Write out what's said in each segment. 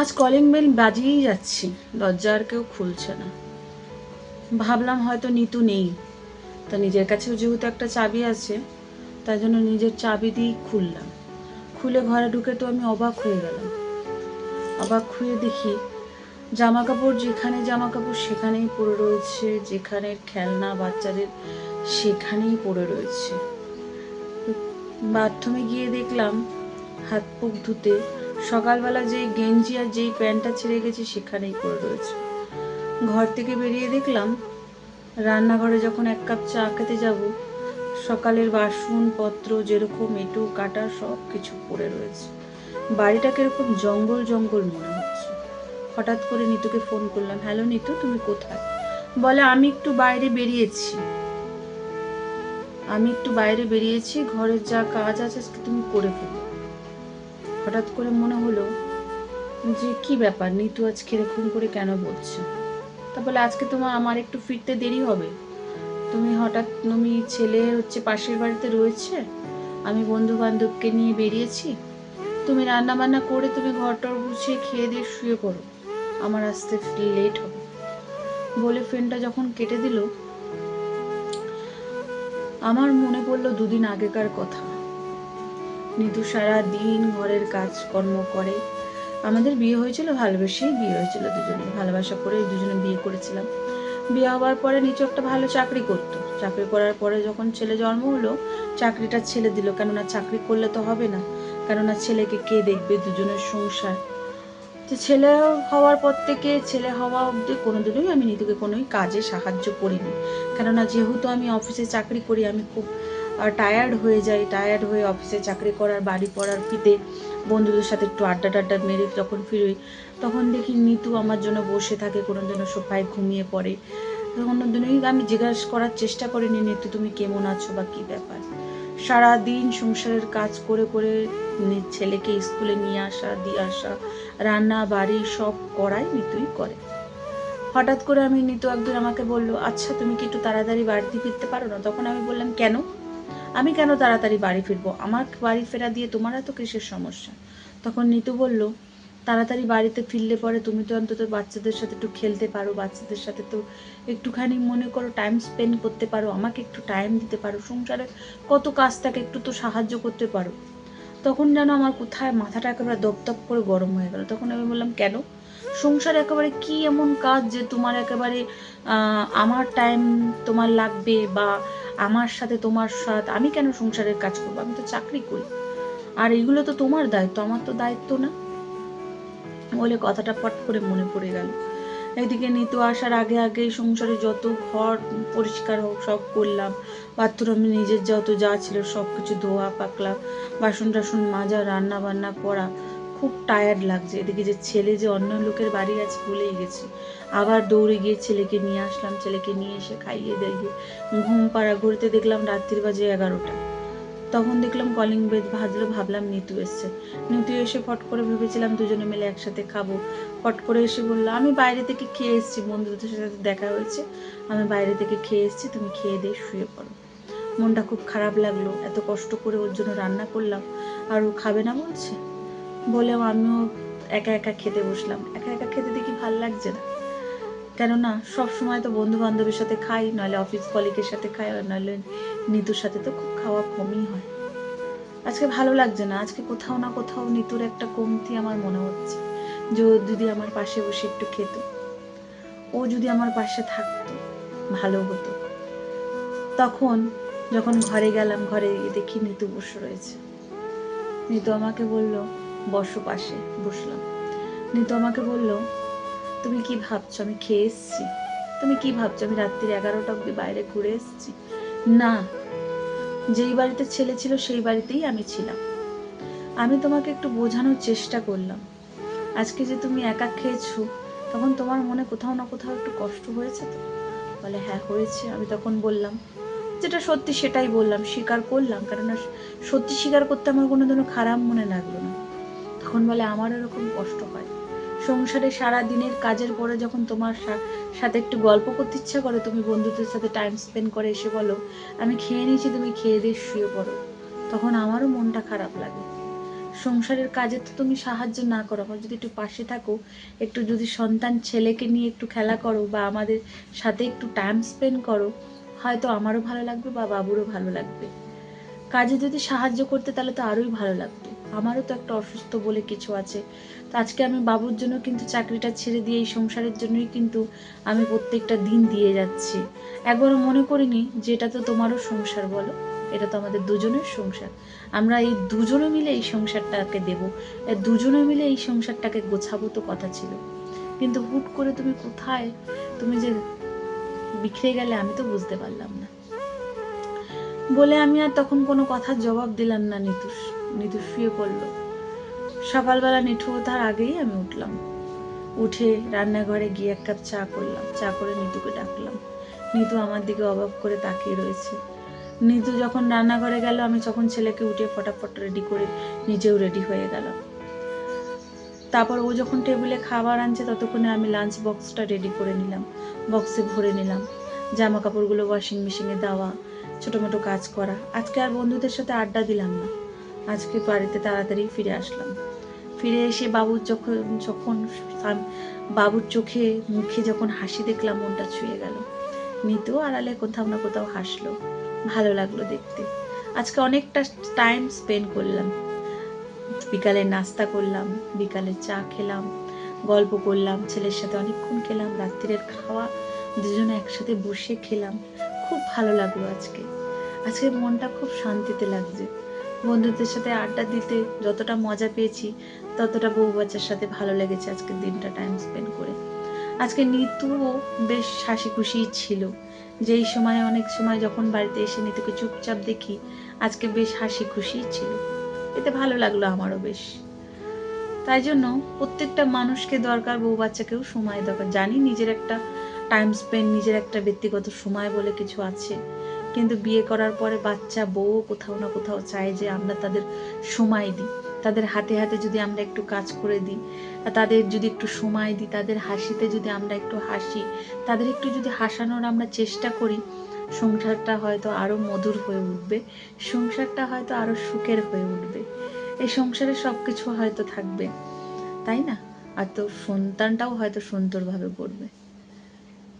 আজ calling bell বাজিয়েই যাচ্ছি। দরজা আর কেউ খুলছে না। ভাবলাম হয়তো নিতু নেই। তা নিজের কাছেও যেহেতু একটা চাবি আছে, তাই জন্য নিজের চাবি দিয়েই খুললাম। খুলে ঘরে ঢুকে তো আমি অবাক হয়ে গেলাম। অবাক হয়ে দেখি জামা কাপড় যেখানে জামা কাপড় সেখানেই পড়ে রয়েছে, যেখানে খেলনা বাচ্চাদের সেখানেই পড়ে রয়েছে। বাথরুমে গিয়ে দেখলাম হাত মুখ ধুতে সকালবেলা যেই গেঞ্জি আর যেই প্যান্টটা ছেড়ে গেছে সেখানেই পড়ে রয়েছে। ঘর থেকে বেরিয়ে দেখলাম, রান্নাঘরে যখন এক কাপ চা খেতে যাব, সকালের বাসনপত্র যেরকম এটু, কাটা সব কিছু পড়ে রয়েছে। বাড়িটা কীরকম জঙ্গল জঙ্গল মনে হচ্ছে। হঠাৎ করে নিতুকে ফোন করলাম, হ্যালো নিতু, তুমি কোথায়? বলে, আমি একটু বাইরে বেরিয়েছি। আমি একটু বাইরে বেরিয়েছি, ঘরের যা কাজ আছে তুমি করে ফেলো। হঠাৎ করে মনে হলো যে কি ব্যাপার, নিতু আজকে এরকম করে কেন বলছে? বলে, আজকে তোমার আমার একটু ফিরতে দেরি হবে। তুমি হঠাৎ তুমি ছেলে হচ্ছে পাশের বাড়িতে রয়েছে, আমি বন্ধু বান্ধবকে নিয়ে বেরিয়েছি। তুমি রান্না বান্না করে তুমি ঘরটর গুছিয়ে খেয়ে দিয়ে শুয়ে পড়ো। আমার আসতে লেট হবে। বলে ফ্রেন্ডটা যখন কেটে দিল, আমার মনে পড়ল দুদিন আগেকার কথা। নিতু সারা দিন ঘরের কাজকর্ম করে। আমাদের বিয়ে হয়েছিল, ভালোবেসেই বিয়ে হয়েছিল দুজনে। ভালোবাসা করে দুজনে বিয়ে করেছিলাম। বিয়ে হওয়ার পরে নিচু একটা ভালো চাকরি করতো। চাকরি করার পরে যখন ছেলে জন্ম হলো, চাকরিটা ছেলে দিল। কেননা চাকরি করলে তো হবে না। কেননা ছেলেকে কে দেখবে দুজনের সংসার? তো ছেলে হওয়ার পর থেকে ছেলে হওয়া অবধি কোনোদিনই আমি নিতুকে কোনোই কাজে সাহায্য করিনি। কেননা যেহেতু আমি অফিসে চাকরি করি, আমি খুব টায়ার্ড হয়ে যাই টায়ার্ড হয়ে অফিসে চাকরি করার, বাড়ি পড়ার ফিতে বন্ধুদের সাথে একটু আড্ডা টাড্ডা মেরে যখন ফিরোই, তখন দেখি নিতু আমার জন্য বসে থাকে, কোনো দিনও সোফায় ঘুমিয়ে পড়ে। কোনো দিনই আমি জিজ্ঞাসা করার চেষ্টা করিনি নিতু তুমি কেমন আছো বা কী ব্যাপার? সারা দিন সংসারের কাজ করে করে ছেলেকে স্কুলে নিয়ে আসা, দিয়ে আসা, রান্না, বাড়ি সব করাই নিতুই করে। হঠাৎ করে আমি নিতু একদিন আমাকে বলল আচ্ছা তুমি কি একটু তাড়াতাড়ি বাড়িতে ফিরতে পারো না? তখন আমি বললাম, কেন? আমি কেন তাড়াতাড়ি বাড়ি ফিরবো? আমার বাড়ি ফেরা দিয়ে তোমার এত কিসের সমস্যা? তখন নিতু বলল, তাড়াতাড়ি বাড়িতে ফিরলে পরে তুমি তো অন্তত বাচ্চাদের সাথে একটু খেলতে পারো, বাচ্চাদের সাথে তো একটুখানি মনে করো টাইম স্পেন্ড করতে পারো, আমাকে একটু টাইম দিতে পারো, সংসারে কত কাজ থাকে, একটু তো সাহায্য করতে পারো। তখন যেন আমার কোথায় মাথাটা একেবারে দপদপ করে গরম হয়ে গেল। তখন আমি বললাম, কেন? সংসারে একেবারে কি এমন কাজ যে তোমার একেবারে আমার টাইম তোমার লাগবে বা আমার সাথে তোমার সাথ আমি কেন সংসারের কাজ করব? আমি তো চাকরি করি। আর এগুলো তো তোমার দায়িত্ব, আমার তো দায়িত্ব না। বলে কথাটা পট করে মনে পড়ে গেল। এদিকে নিতু আসার আগে আগেই সংসারে যত ঘর পরিষ্কার হোক সব করলাম। বাথরুমে নিজের যত যা ছিল সব কিছু ধোয়া পাকলাম বাসন টাসন মাজা রান্না বান্না করা খুব টায়ার্ড লাগছে। এদিকে যে ছেলে যে অন্য লোকের বাড়ি আছে ভুলেই গেছি। আবার দৌড়ে গিয়ে ছেলেকে নিয়ে আসলাম। ছেলেকে নিয়ে এসে খাইয়ে দিয়ে ঘুম পাড়া ঘুরতে দেখলাম রাত্রির বাজে এগারোটা। তখন দেখলাম কলিং বেদ ভাজলো ভাবলাম নিতু এসছে। নিতু এসে ফট করে ভেবেছিলাম দুজনে মিলে একসাথে খাব। ফট করে এসে বলল, আমি বাইরে থেকে খেয়ে এসেছি। বন্ধুদের সাথে দেখা হয়েছে। আমি বাইরে থেকে খেয়ে এসেছি। তুমি খেয়ে দিয়ে শুয়ে পড়ো। মনটা খুব খারাপ লাগল। এত কষ্ট করে ওর জন্য রান্না করলাম। আর ও খাবে না বলছে? বলে আমিও একা একা খেতে বসলাম। একা একা খেতে দেখি ভালো লাগছে না। কেননা সব সময় তো বন্ধু বান্ধবের সাথে খাই, নইলে অফিস কলিগের সাথে খাই, আর নইলে নিতুর সাথে তো খুব খাওয়া কমই হয়। আজকে ভালো লাগছে না। আজকে কোথাও না কোথাও নিতুর একটা কমতি আমার মনে হচ্ছে। যে যদি আমার পাশে বসে একটু খেত, ও যদি আমার পাশে থাকতো, ভালো হতো। তখন যখন ঘরে গেলাম, ঘরে দেখি নিতু বসে রয়েছে। নিতু আমাকে বলল বসো পাশে বসলাম। নিতু আমাকে বলল, তুমি কি ভাবছ আমি খেয়ে এসছি? তুমি কি ভাবছ আমি রাত্রির এগারোটা অব্দি বাইরে ঘুরে এসেছি? না, যেই বাড়িতে ছেলে ছিল সেই বাড়িতেই আমি ছিলাম। আমি তোমাকে একটু বোঝানোর চেষ্টা করলাম। আজকে যে তুমি একা খেয়েছো, তখন তোমার মনে কোথাও না কোথাও একটু কষ্ট হয়েছে তো? বলে হ্যাঁ হয়েছে। আমি তখন বললাম, যেটা সত্যি সেটাই বললাম, স্বীকার করলাম। কেননা সত্যি স্বীকার করতে আমার কোনো দিনও খারাপ মনে লাগল না। তখন বলে আমার এরকম কষ্ট হয়। সংসারে সারা দিনের কাজের পরে যখন তোমার সাথে একটু গল্প করতে ইচ্ছা করে, তুমি বন্ধুদের সাথে টাইম স্পেন্ড করে এসে বলো, আমি খেয়ে নিয়েছি, তুমি খেয়ে দিয়ে শুয়ে পড়ো। তখন আমারও মনটা খারাপ লাগে। সংসারের কাজে তো তুমি সাহায্য না করো, আমার যদি একটু পাশে থাকো, একটু যদি সন্তান ছেলেকে নিয়ে একটু খেলা করো বা আমাদের সাথে একটু টাইম স্পেন্ড করো, হয়তো আমারও ভালো লাগবে বা বাবুরও ভালো লাগবে। কাজে যদি সাহায্য করতে তাহলে তো আরোই ভালো লাগতো আমারও তো একটা অসুস্থ বলে কিছু আছে। তো আজকে আমি বাবুর জন্য কিন্তু চাকরিটা ছেড়ে দিয়ে এই সংসারের জন্যই কিন্তু আমি প্রত্যেকটা দিন দিয়ে যাচ্ছি। একবারও মনে করিনি যে এটা তো তোমারও সংসার বলো, এটা তো আমাদের দুজনের সংসার। আমরা এই দুজনে মিলে এই সংসারটাকে দেব। দুজনে মিলে এই সংসারটাকে গোছাবো তো কথা ছিল। কিন্তু হুট করে তুমি কোথায়? তুমি যে বিখরে গেলে আমি তো বুঝতে পারলাম না। বলে আমি আর তখন কোনো কথার জবাব দিলাম না নিতুষ নিতু শুয়ে পড়ল। সকালবেলা নিঠু ওঠার আগেই আমি উঠলাম। উঠে রান্নাঘরে গিয়ে এক কাপ চা করলাম। চা করে নিতুকে ডাকলাম। নিতু আমার দিকে অবাক করে তাকিয়ে রয়েছে। নিতু যখন রান্নাঘরে গেল, আমি যখন ছেলেকে উঠে ফটাফট রেডি করে নিজেও রেডি হয়ে গেলাম। তারপর ও যখন টেবিলে খাবার আনছে, ততক্ষণে আমি লাঞ্চ বক্সটা রেডি করে নিলাম। বক্সে ভরে নিলাম। জামা কাপড়গুলো ওয়াশিং মেশিনে দেওয়া ছোটো মোটো কাজ করা। আজকে আর বন্ধুদের সাথে আড্ডা দিলাম না। আজকে বাড়িতে তাড়াতাড়ি ফিরে আসলাম। ফিরে এসে বাবুর যখন যখন বাবুর চোখে, মুখে যখন হাসি দেখলাম, মনটা ছুঁয়ে গেল। নিতেও আড়ালে কোথাও না কোথাও হাসলো। ভালো লাগল দেখতে। আজকে অনেকটা টাইম স্পেন্ড করলাম। বিকালে নাস্তা করলাম বিকালে চা খেলাম, গল্প করলাম, ছেলের সাথে অনেকক্ষণ খেলাম রাত্রিরের খাওয়া, দুজনে একসাথে বসে খেলাম। খুব ভালো লাগল আজকে। আজকে মনটা খুব শান্তিতে লাগছে। বন্ধুদের সাথে আড্ডা দিতে যতটা মজা পেয়েছি, ততটা বউ বাচ্চার সাথে ভালো লেগেছে আজকের দিনটা টাইম স্পেন্ড করে। আজকে নিতুও বেশ হাসি খুশিই ছিল। যেই সময়, অনেক সময় যখন বাড়িতে এসে নিতুকে চুপচাপ দেখি, আজকে বেশ হাসি খুশিই ছিল। এতে ভালো লাগল আমারও বেশ। তাই জন্য প্রত্যেকটা মানুষকে দরকার বউ বাচ্চাকেও সময় দরকার জানি নিজের একটা টাইম স্পেন্ড নিজের একটা ব্যক্তিগত সময় বলে কিছু আছে। কিন্তু বিয়ে করার পরে বাচ্চা বউ কোথাও না কোথাও চায় যে আমরা তাদের সময় দিই। তাদের হাতে হাতে যদি আমরা একটু কাজ করে দিই তাদের যদি একটু সময় দিই, তাদের হাসিতে যদি আমরা একটু হাসি, তাদের একটু যদি হাসানোর আমরা চেষ্টা করি, সংসারটা হয়তো আরও মধুর হয়ে উঠবে, সংসারটা হয়তো আরও সুখের হয়ে উঠবে। এই সংসারে সব কিছু হয়তো থাকবে, তাই না? আর তো সন্তানটাও হয়তো সুন্দরভাবে পড়বে।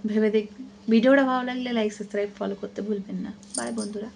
ভেবে দেখ ভিডিওটা ভালো লাগলে লাইক সাবস্ক্রাইব ফলো করতে ভুলবেন না। বাই বন্ধুরা।